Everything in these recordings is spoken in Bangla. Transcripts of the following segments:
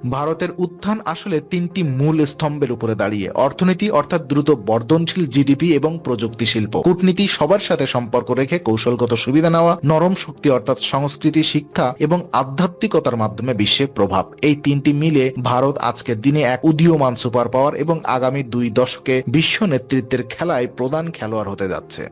ভারতের উত্থান আসলে তিনটি মূল স্তম্ভের উপরে দাঁড়িয়ে। অর্থনীতি অর্থাৎ দ্রুত বর্ধনশীল জিডিপি এবং প্রযুক্তি শিল্প। কূটনীতি সবার সাথে সম্পর্ক রেখে কৌশলগত সুবিধা নেওয়া, নরম শক্তি অর্থাৎ সংস্কৃতি, শিক্ষা এবং আধ্যাত্মিকতার মাধ্যমে বিশ্বে প্রভাব। এই তিনটি মিলে ভারত আজকের দিনে এক উদীয়মান সুপার পাওয়ার এবং আগামী দুই দশকে বিশ্ব নেতৃত্বের খেলায় প্রধান খেলোয়াড় হতে যাচ্ছে।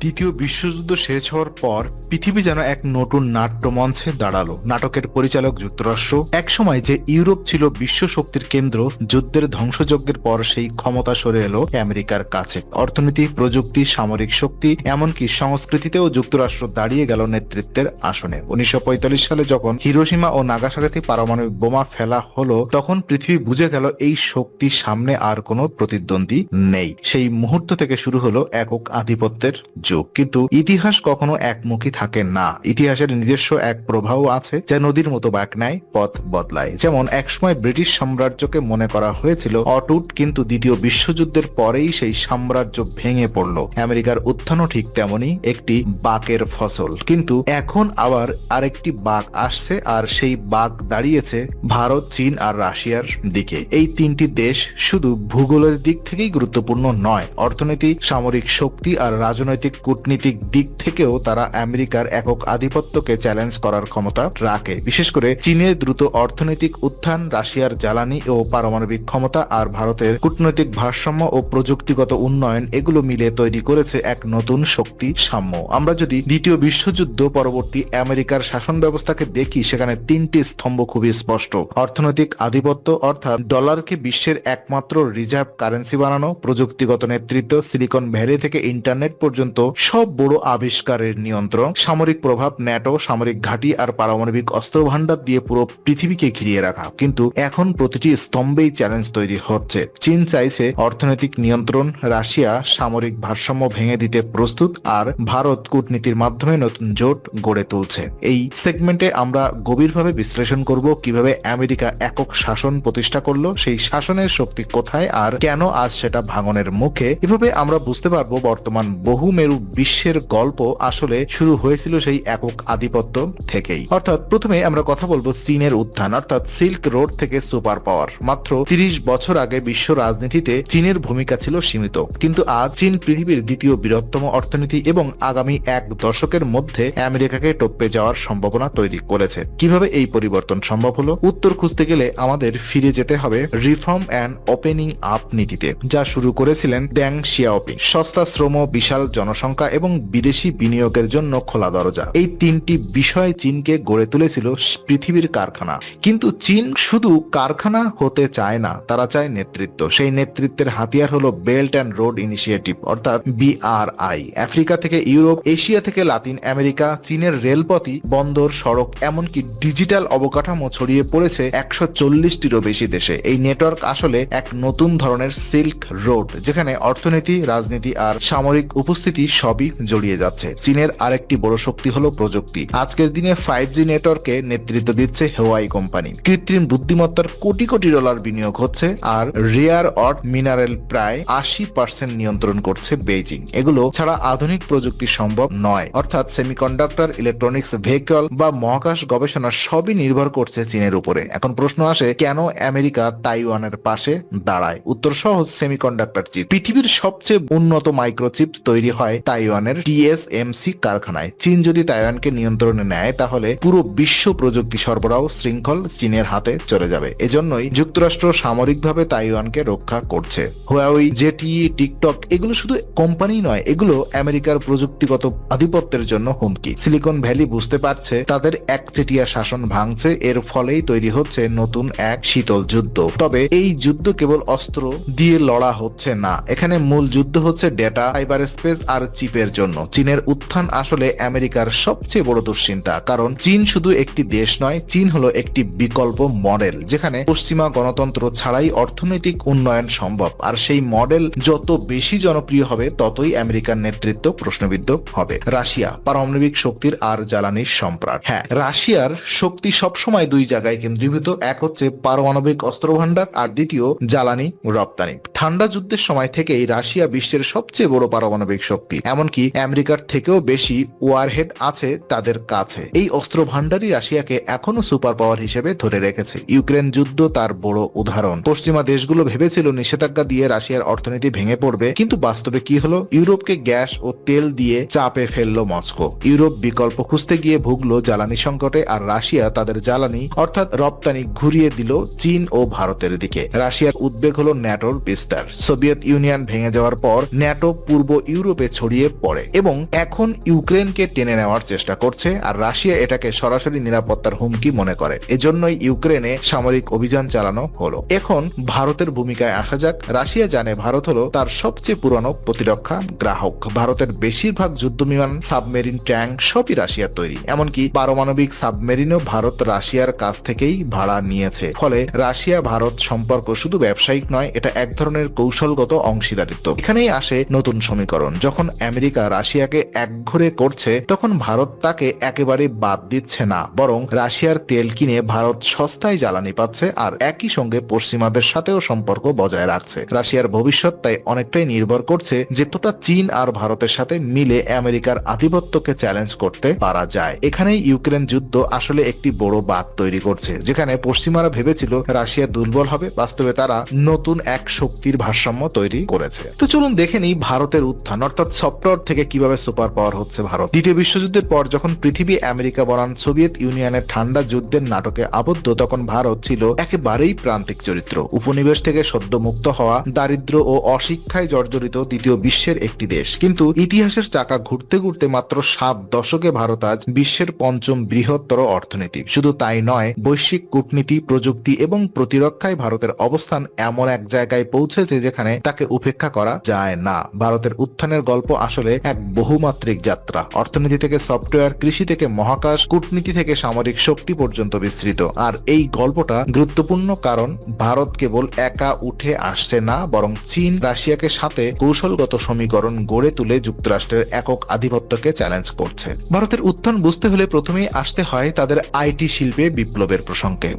দ্বিতীয় বিশ্বযুদ্ধ শেষ হওয়ার পর পৃথিবী যেন এক নতুন নাট্যমঞ্চে দাঁড়াল। নাটকের পরিচালক যুক্তরাষ্ট্র, একসময় যে ইউরোপ ছিল বিশ্ব শক্তির কেন্দ্র, যুদ্ধের ধ্বংসযজ্ঞের পর সেই ক্ষমতা সরে এলো আমেরিকার কাছে। অর্থনীতি, প্রযুক্তি, সামরিক শক্তি, এমনকি সংস্কৃতিতেও যুক্তরাষ্ট্র দাঁড়িয়ে গেল নেতৃত্বের আসনে। উনিশশো পঁয়তাল্লিশ সালে যখন হিরোসীমা ও নাগাসাকিতে পারমাণবিক বোমা ফেলা হলো, তখন পৃথিবী বুঝে গেল এই শক্তির সামনে আর কোনো প্রতিদ্বন্দ্বী নেই। সেই মুহূর্ত থেকে শুরু হলো একক আধিপত্যের যুগ, কিন্তু ইতিহাস কখনো একমুখী থাকে না। ইতিহাসের নিজস্ব এক প্রবাহ আছে যা নদীর মতো বাঁক নেয় পথ বদলায়। যেমন, একসময় ব্রিটিশ সাম্রাজ্যকে মনে করা হয়েছিল অটুট, কিন্তু দ্বিতীয় বিশ্বযুদ্ধের পরেই সেই সাম্রাজ্য ভেঙে পড়ল। আমেরিকার উত্থানও ঠিক তেমনই একটি বাকের ফসল। কিন্তু এখন আবার আরেকটি বাঘ আসছে, আর সেই বাঘ দাঁড়িয়েছে ভারত, চীন আর রাশিয়ার দিকে। এই তিনটি দেশ শুধু ভূগোলের দিক থেকেই গুরুত্বপূর্ণ নয়, অর্থনীতি, সামরিক শক্তি আর রাজনৈতিক কূটনীতিক দিক থেকেও তারা আমেরিকার একক আধিপত্যকে চ্যালেঞ্জ করার ক্ষমতা রাখে। বিশেষ করে চীনের দ্রুত অর্থনৈতিক উত্থান, রাশিয়ার জ্বালানি ও পারমাণবিক ক্ষমতা আর ভারতের কূটনৈতিক ভারসাম্য ও প্রযুক্তিগত উন্নয়ন এগুলো মিলে তৈরি করেছে এক নতুন শক্তি সাম্য। আমরা যদি দ্বিতীয় বিশ্বযুদ্ধ পরবর্তী আমেরিকার শাসন ব্যবস্থাকে দেখি, সেখানে তিনটি স্তম্ভ খুবই স্পষ্ট। অর্থনৈতিক আধিপত্য অর্থাৎ ডলারকে বিশ্বের একমাত্র রিজার্ভ কারেন্সি বানানো, প্রযুক্তিগত নেতৃত্ব সিলিকন ভ্যালি থেকে ইন্টারনেট পর্যন্ত সব বড় আবিষ্কারের নিয়ন্ত্রণ সামরিক প্রভাব ন্যাটো, সামরিক ঘাঁটি আর পারমাণবিক অস্ত্র ভান্ডার দিয়ে পুরো পৃথিবীকে ঘিরিয়ে রাখা। কিন্তু এখন প্রতিটি স্তম্ভেই চ্যালেঞ্জ তৈরি হচ্ছে। চীন চাইছে অর্থনৈতিক নিয়ন্ত্রণ, রাশিয়া সামরিক ভারসাম্য ভেঙে দিতে প্রস্তুত আর ভারত কূটনীতির মাধ্যমে নতুন জোট গড়ে তুলছে। এই সেগমেন্টে আমরা গভীরভাবে বিশ্লেষণ করব কীভাবে আমেরিকা একক শাসন প্রতিষ্ঠা করল, সেই শাসনের শক্তি কোথায় আর কেন আজ সেটা ভাঙনের মুখে। এভাবে আমরা বুঝতে পারব বর্তমান বহুমেরু বিশ্বের গল্প আসলে শুরু হয়েছিল সেই একক আধিপত্য থেকেই। অর্থাৎ প্রথমে আমরা কথা বলব চীনের উত্থান, অর্থাৎ সিল্ক রোড থেকে সুপার পাওয়ার মাত্র তিরিশ বছর আগে বিশ্ব রাজনীতিতে চীনের ভূমিকা ছিল সীমিত। কিন্তু আজ চীন পৃথিবীর দ্বিতীয় বৃহত্তম অর্থনীতি এবং আগামী এক দশকের মধ্যে আমেরিকাকে টপকে যাওয়ার সম্ভাবনা তৈরি করেছে। কীভাবে এই পরিবর্তন সম্ভব হলো? উত্তর খুঁজতে গেলে আমাদের ফিরে যেতে হবে রিফর্ম অ্যান্ড ওপেনিং আপ নীতিতে, যা শুরু করেছিলেন ড্যাং শিয়াওপিং সস্তা শ্রম বিশাল জনসংখ্যা এবং বিদেশি বিনিয়োগের জন্য খোলা দরজা। এই তিনটি বিষয় চীনকে গড়ে তুলেছিল পৃথিবীর কারখানা। কিন্তু চীন শুধু কারখানা হতে চায় না, তারা চায় নেতৃত্ব। সেই নেতৃত্বের হাতিয়ার হলো বেল্ট অ্যান্ড রোড ইনিশিয়েটিভ অর্থাৎ বিআরআই আফ্রিকা থেকে ইউরোপ, এশিয়া থেকে লাতিন আমেরিকা, চীনের রেলপথই বন্দর, সড়ক, এমনকি ডিজিটাল অবকাঠামো ছড়িয়ে পড়েছে একশো চল্লিশটিরও বেশি দেশে। এই নেটওয়ার্ক আসলে এক নতুন ধরনের সিল্ক রোড যেখানে অর্থনীতি, রাজনীতি আর সামরিক উপস্থিতি সবই জড়িয়ে যাচ্ছে। চীনের আরেকটি বড় শক্তি হলো প্রযুক্তি। আজকের দিনে ফাইভ জি নেটওয়ার্কে নেতৃত্ব দিচ্ছে হেওয়াই কোম্পানি কৃত্রিম বুদ্ধিমত্তার কোটি কোটি ডলার বিনিয়োগ হচ্ছে আর রেয়ার অর্থ মিনারেল প্রায় আশি পার্সেন্ট নিয়ন্ত্রণ করছে বেইজিং এগুলো ছাড়া আধুনিক প্রযুক্তি সম্ভব নয়। অর্থাৎ সেমিকন্ডাক্টর ইলেকট্রনিক্স ভেহিকল বা মহাকাশ গবেষণা সবই নির্ভর করছে চীনের উপরে। এখন প্রশ্ন আসে, কেন আমেরিকা তাইওয়ানের পাশে দাঁড়ায়? উত্তর সহজ সেমিকন্ডাক্টর চিপ পৃথিবীর সবচেয়ে উন্নত মাইক্রোচিপ তৈরি হয় তাইওয়ানের টিএসএমসি কারখানায়। চীন যদি তাইওয়ানকে নিয়ন্ত্রণে নেয়, তাহলে পুরো বিশ্ব প্রযুক্তি সরবরাহ শৃঙ্খল চীনের হাতে চলে যাবে। এজন্যই যুক্তরাষ্ট্র সামরিকভাবে তাইওয়ানকে রক্ষা করছে। হুয়াওই, জেটি, টিকটক, এগুলো শুধু কোম্পানি নয়, এগুলো আমেরিকার প্রযুক্তিগত আধিপত্যের জন্য হুমকি। সিলিকন ভ্যালি বুঝতে পারছে, তাদের একচেটিয়া শাসন ভাঙছে, এর ফলেই তৈরি হচ্ছে নতুন এক শীতল যুদ্ধ। তবে এই যুদ্ধ কেবল অস্ত্র দিয়ে লড়া হচ্ছে না, এখানে মূল যুদ্ধ হচ্ছে ডেটা, সাইবার স্পেস আর চিপের জন্য। চীনের উত্থান আসলে আমেরিকার সবচেয়ে বড় দুশ্চিন্তা, কারণ চীন শুধু একটি দেশ নয়, চীন হলো একটি বিকল্প মডেল, যেখানে পশ্চিমা গণতন্ত্র ছাড়াই অর্থনৈতিক উন্নয়ন সম্ভব। আর সেই মডেল যত বেশি জনপ্রিয় হবে, ততই আমেরিকার নেতৃত্ব প্রশ্নবিদ্ধ হবে। রাশিয়া, পারমাণবিক শক্তির আর জ্বালানির সম্রাট হ্যাঁ রাশিয়ার শক্তি সবসময় দুই জায়গায় কেন্দ্রীভূত, এক হচ্ছে পারমাণবিক অস্ত্র ভান্ডার আর দ্বিতীয় জ্বালানি রপ্তানি। ঠান্ডা যুদ্ধের সময় থেকেই রাশিয়া বিশ্বের সবচেয়ে বড় পারমাণবিক শক্তি। এমনকি আমেরিকার থেকেও বেশি ওয়ারহেড আছে তাদের কাছে। এই অস্ত্র ভান্ডারই রাশিয়াকে এখনও সুপার পাওয়ার হিসেবে ধরে রেখেছে। ইউক্রেন যুদ্ধ তার বড় উদাহরণ। পশ্চিমা দেশগুলো ভেবেছিল নিষেধাজ্ঞা দিয়ে রাশিয়ার অর্থনীতি ভেঙে পড়বে, কিন্তু বাস্তবে কি হলো? ইউরোপকে গ্যাস ও তেল দিয়ে চাপে ফেলল মস্কো। ইউরোপ বিকল্প খুঁজতে গিয়ে ভুগলো জ্বালানি সংকটে, আর রাশিয়া তাদের জ্বালানি, অর্থাৎ রপ্তানি, ঘুরিয়ে দিল চীন ও ভারতের দিকে। রাশিয়ার উদ্বেগ হলো ন্যাটোর বিস্তার। সোভিয়েত ইউনিয়ন ভেঙে যাওয়ার পর ন্যাটো পূর্ব ইউরোপে ছড়িয়ে পড়ে এবং এখন ইউক্রেনকে টেনে নেওয়ার চেষ্টা করছে আর রাশিয়া এটাকে সরাসরি নিরাপত্তার হুমকি মনে করে। এজন্যই ইউক্রেনে সামরিক অভিযান চালানো হলো। এখন ভারতের ভূমিকায় আসা যাক। রাশিয়া জানে ভারত হলো তার সবচেয়ে পুরনো প্রতিরক্ষা গ্রাহক। ভারতের বেশিরভাগ যুদ্ধ বিমান সাবমেরিন ট্যাঙ্ক সবই রাশিয়ার তৈরি। এমনকি পারমাণবিক সাবমেরিনও ভারত রাশিয়ার কাছ থেকেই ভাড়া নিয়েছে। ফলে রাশিয়া ভারত সম্পর্ক শুধু ব্যবসায়িক নয়, এটা এক ধরনের কৌশলগত অংশীদারিত্ব। এখানেই আসে নতুন সমীকরণ। যখন আমেরিকা রাশিয়াকে একঘরে করছে, তখন ভারত তাকে একেবারে বাদ দিচ্ছে না, বরং রাশিয়ার তেল কিনে ভারত সস্তায় জ্বালানি পাচ্ছে আর একই সঙ্গে পশ্চিমাদের সাথেও সম্পর্ক বজায় রাখছে। রাশিয়ার ভবিষ্যৎ তাই অনেকটাই নির্ভর করছে যে তোটা চীন আর ভারতের সাথে মিলে আমেরিকার আধিপত্যকে চ্যালেঞ্জ করতে পারা যায়। এখানেই ইউক্রেন যুদ্ধ আসলে একটি বড় বাদ তৈরি করছে, যেখানে পশ্চিমারা ভেবেছিল রাশিয়া দুর্বল হবে। বাস্তবে তারা নতুন এক শক্তির ভারসাম্য তৈরি করেছে। তো চলুন দেখে নিই ভারতের উত্থান, অর্থাৎ সফটওয়্যার থেকে কীভাবে সুপার পাওয়ার হচ্ছে ভারত। দ্বিতীয় বিশ্বযুদ্ধের পর যখন পৃথিবী, আমেরিকা বনাম সোভিয়েত ইউনিয়নের ঠান্ডা যুদ্ধের নাটকে আবদ্ধ, তখন ভারত ছিল একেবারেই প্রান্তিক চরিত্র। উপনিবেশ থেকে সদ্য মুক্ত হওয়া, দারিদ্র ও অশিক্ষায় জর্জরিত দ্বিতীয় বিশ্বের একটি দেশ। কিন্তু ইতিহাসের চাকা ঘুরতে ঘুরতে মাত্র সাত দশকে ভারত আজ বিশ্বের পঞ্চম বৃহত্তর অর্থনীতি। শুধু তাই নয়, বৈশ্বিক কূটনীতি, প্রযুক্তি এবং প্রতিরক্ষায় ভারতের অবস্থান এমন এক জায়গায় পৌঁছেছে যেখানে তাকে উপেক্ষা করা যায় না। ভারতের উত্থানের গল্প আসলে এক বহুমাত্রিক যাত্রা। অর্থনীতি থেকে সফটওয়্যার, কৃষি থেকে মহাকাশ, কূটনীতি থেকে সামরিক শক্তি পর্যন্ত বিস্তৃত। আর এই গল্পটা গুরুত্বপূর্ণ কারণ, ভারত কেবল একা উঠে আসছে না, বরং চীন রাশিয়াকে সাথে কৌশলগত সমীকরণ গড়ে তুলে যুক্তরাষ্ট্রের একক আধিপত্যকে চ্যালেঞ্জ করছে। ভারতের উত্থান বুঝতে হলে প্রথমেই আসতে হয় তাদের আইটি শিল্পে বিপ্লবের প্রসঙ্গে।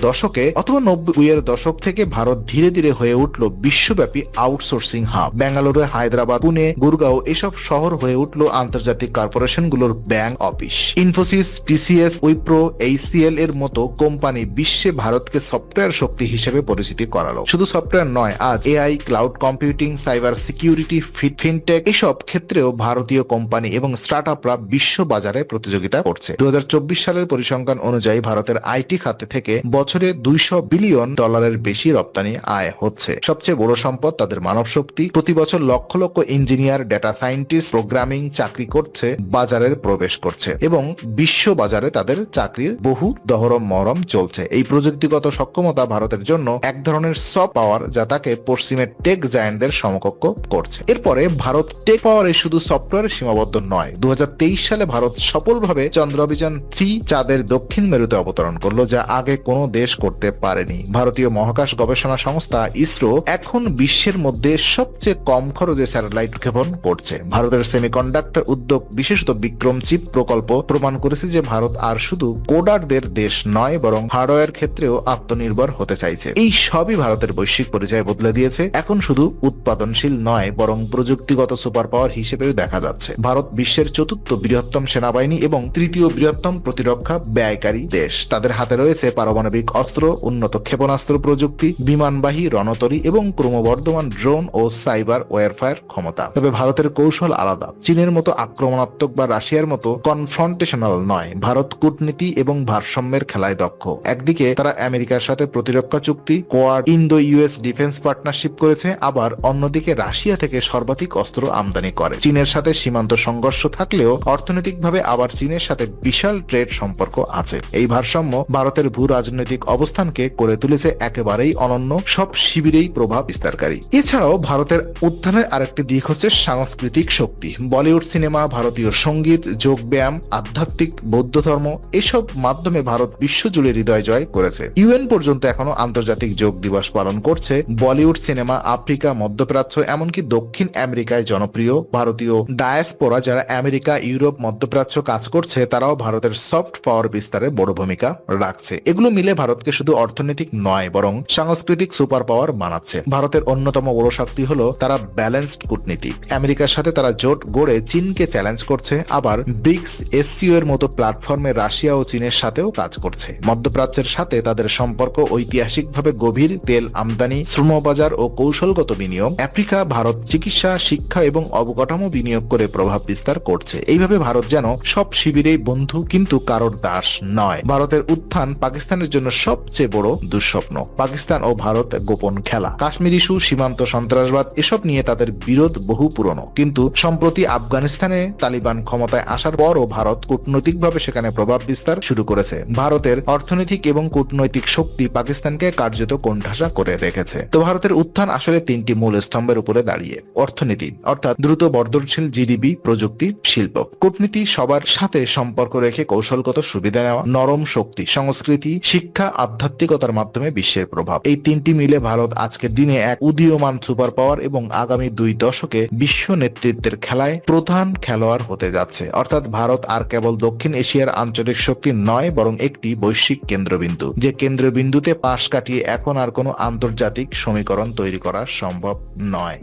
দশকে অথবা নব্বইয়ের দশক থেকে ভারত ধীরে ধীরে হয়ে উঠল বিশ্বব্যাপী আউটসোর্সিং হাব। বেঙ্গালুরু হায়দ্রাবাদ, পুনে, গুরগাঁও এসব শহর হয়ে উঠল আন্তর্জাতিক কর্পোরেশনগুলোর bank office. Infosys, TCS, Wipro HCL এর মতো কোম্পানি বিশ্বে ভারতকে সফটওয়্যার শক্তি হিসেবে পরিচিতি করালো। শুধু সফটওয়্যার নয়, আজ AI, cloud computing, cyber security fintech এসব ক্ষেত্রেও ভারতীয় কোম্পানি এবং স্টার্ট আপরা বিশ্ব বাজারে প্রতিযোগিতা করছে। দু হাজার চব্বিশ সালের পরিসংখ্যান অনুযায়ী ভারতের আইটি খাতে থেকে বছরে দুইশো বিলিয়ন ডলারের বেশি রপ্তানি আয় হচ্ছে। সবচেয়ে বড় সম্পদ তাদের মানব শক্তি প্রতি বছর lakh lakh engineer data scientist programming চাকরি করছে, বাজারের প্রবেশ করছে এবং বিশ্ব বাজারে তাদের চাকরির বহু দহরম মহরম চলছে। এই প্রযুক্তিগত সক্ষমতা ভারতের জন্য এক ধরনের সফট পাওয়ার যা তাকে পশ্চিমের টেক জায়ান্টদের সমকক্ষ করছে। এরপরে ভারত টেক পাওয়ারে শুধু সফটওয়্যারে সীমাবদ্ধ নয় দু সালে ভারত সফলভাবে চন্দ্র অভিযান থ্রি চাঁদের দক্ষিণ মেরুতে অবতরণ করল, যা আগে কোনো দেশ করতে পারেনি। ভারতীয় মহাকাশ গবেষণা সংস্থা ইসরো এখন বিশ্বের মধ্যে সবচেয়ে কম খরচে স্যাটেলাইট উৎক্ষেপণ করছে। ভারতের সেমিকন্ডাক্টর উদ্যোগ, বিশেষত বিক্রম চিপ প্রকল্প, প্রমাণ করেছে যে ভারত আর শুধু কোডারদের দেশ নয়, বরং হার্ডওয়্যার ক্ষেত্রেও আত্মনির্ভর হতে চাইছে। এই সবই ভারতের বৈশ্বিক পরিচয় বদলে দিয়েছে। এখন শুধু উৎপাদনশীল নয়, বরং প্রযুক্তিগত সুপার পাওয়ার হিসেবেও দেখা যাচ্ছে। ভারত বিশ্বের চতুর্থ বৃহত্তম সেনাবাহিনী এবং তৃতীয় বৃহত্তম প্রতিরক্ষা ব্যয়কারী দেশ। তাদের হাতে রয়েছে পারমাণবিক অস্ত্র, উন্নত ক্ষেপণাস্ত্র প্রযুক্তি, বিমানবাহী রণতরী এবং ক্রমবর্ধমান ড্রোন ও সাইবার ওয়ারফায়ার ক্ষমতা। তবে ভারতের কৌশল আলাদা। চীনের মতো আক্রমণাত্মক বা রাশিয়ার মতো কনফ্রন্টেশনাল নয়। ভারত কূটনীতি এবং ভারসাম্যের খেলায় দক্ষ। একদিকে তারা আমেরিকার সাথে প্রতিরক্ষা চুক্তি, Quad Indo US defence partnership করেছে, আবার অন্যদিকে রাশিয়া থেকে সর্বাধিক অস্ত্র আমদানি করে। চীনের সাথে সীমান্ত সংঘর্ষ থাকলেও অর্থনৈতিকভাবে আবার চীনের সাথে বিশাল ট্রেড সম্পর্ক আছে। এই ভারসাম্য ভারতের ভূ রাজনৈতিক অবস্থানকে করে তুলেছে একেবারেই অনন্য। সব শিবিরেই প্রভাব বিস্তারকারী। এছাড়াও ভারতের উত্থানের আরেকটি দিক হচ্ছে সাংস্কৃতিক শক্তি। বলিউড সিনেমা, ভারতীয় সংগীত যোগ ব্যায়াম আধ্যাত্মিক, বৌদ্ধ ধর্ম এসব মাধ্যমে ভারত বিশ্বজুড়ে হৃদয় জয় করেছে। ইউএন পর্যন্ত এখনও আন্তর্জাতিক যোগ দিবস পালন করছে। বলিউড সিনেমা, আফ্রিকা, মধ্যপ্রাচ্য, এমনকি দক্ষিণ আমেরিকায় জনপ্রিয় ভারতীয় ডায়াসপোরা যারা আমেরিকা, ইউরোপ, মধ্যপ্রাচ্য কাজ করছে, তারাও ভারতের সফট পাওয়ার বিস্তারে বড় ভূমিকা রাখছে। এগুলো মিলে ভারতকে শুধু অর্থনৈতিক নয়, বরং সাংস্কৃতিক সুপার পাওয়ার বানাচ্ছে। ভারতের অন্যতম বড় শক্তি হলো তারা ব্যালেন্সড কূটনীতি আমেরিকার সাথে তারা জোট গড়ে চীনকে চ্যালেঞ্জ করছে, আবার ব্রিক্স এসসিও এর মতো প্ল্যাটফর্মে রাশিয়া ও চীনের সাথেও কাজ করছে। মধ্যপ্রাচ্যের সাথে তাদের সম্পর্ক ঐতিহাসিকভাবে গভীর, তেল আমদানি, শ্রমবাজার ও কৌশলগত বিনিয়োগ, আফ্রিকা, ভারত চিকিৎসা, শিক্ষা এবং অবকাঠামো বিনিয়োগ করে প্রভাব বিস্তার করছে। এইভাবে ভারত যেন সব শিবিরেই বন্ধু কিন্তু কারোর দাস নয়। ভারতের উত্থান পাকিস্তানের জন্য সবচেয়ে বড় দুঃস্বপ্ন। পাকিস্তান ও ভারত গোপন খেলা। কাশ্মীর ইস্যু, সীমান্ত সন্ত্রাসবাদ, এসব নিয়ে তাদের বিরোধ বহু পুরনো। কিন্তু সম্প্রতি আফগানিস্তানে তালিবান ক্ষমতায় আসার পরও ভারত কূটনৈতিকভাবে সেখানে প্রভাব বিস্তার শুরু করেছে। ভারতের অর্থনৈতিক এবং কূটনৈতিক শক্তি পাকিস্তানকে কার্যত কোণঠাসা করে রেখেছে। তো ভারতের উত্থান আসলে তিনটি মূল স্তম্ভের উপরে দাঁড়িয়ে। অর্থনীতি, অর্থাৎ দ্রুত বর্ধনশীল জিডিপি, প্রযুক্তি, শিল্প। কূটনীতি সবার সাথে সম্পর্ক রেখে কৌশলগত সুবিধা নেওয়া, নরম শক্তি, সংস্কৃতি, শিক্ষা, আধ্যাত্মিকতার মাধ্যমে বিশ্বের প্রভাব। এই তিনটি মিলে ভারত আজকের দিনে এক উদীয়মান সুপার পাওয়ার এবং আগামী দুই দশকে বিশ্ব নেতৃত্বের খেলায় প্রধান খেলোয়াড় হতে যাচ্ছে। অর্থাৎ ভারত আর কেবল দক্ষিণ এশিয়ার আঞ্চলিক শক্তি নয়, বরং একটি বৈশ্বিক কেন্দ্রবিন্দু। যে কেন্দ্রবিন্দুতে পাশ কাটিয়ে এখন আর কোনো আন্তর্জাতিক সমীকরণ তৈরি করা সম্ভব নয়।